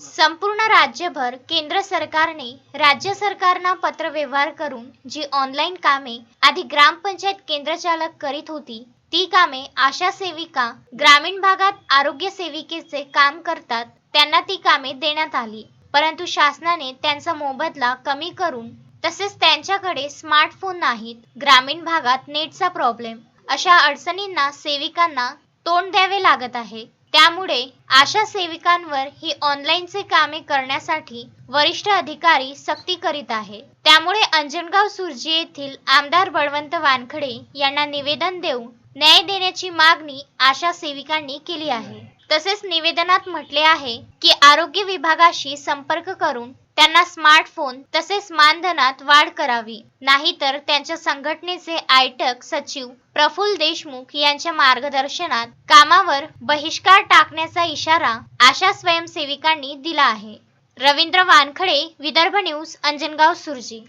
संपूर्ण राज्यभर केंद्र सरकारने राज्य सरकारना पत्रव्यवहार करून जी ऑनलाईन कामे आधी ग्रामपंचायत केंद्रचालक करीत होती ती कामे आशा सेविका ग्रामीण भागात आरोग्य सेविकेचे काम करतात त्यांना ती कामे देण्यात आली. परंतु शासनाने त्यांचा मोबदला कमी करून तसेच त्यांच्याकडे स्मार्टफोन नाहीत ग्रामीण भागात नेटचा प्रॉब्लेम अशा अडचणींना सेविकांना तोंड द्यावे लागत आहे. त्यामुळे आशा सेविकांवर ही ऑनलाईनचे कामे करण्यासाठी वरिष्ठ अधिकारी सक्ती करीत आहे. त्यामुळे अंजनगाव सुर्जी येथील आमदार बळवंत वानखडे यांना निवेदन देऊन न्याय देण्याची मागणी आशा सेविकांनी केली आहे. तसेच निवेदनात म्हटले आहे की आरोग्य विभागाशी संपर्क करून त्यांना स्मार्टफोन तसेच मानधनात वाढ करावी. नाहीतर त्यांच्या संघटनेचे आयटक सचिव प्रफुल्ल देशमुख यांच्या मार्गदर्शनात कामावर बहिष्कार टाकण्याचा इशारा आशा स्वयंसेविकांनी दिला आहे. रवींद्र वानखडे विदर्भ न्यूज अंजनगाव सुरजी.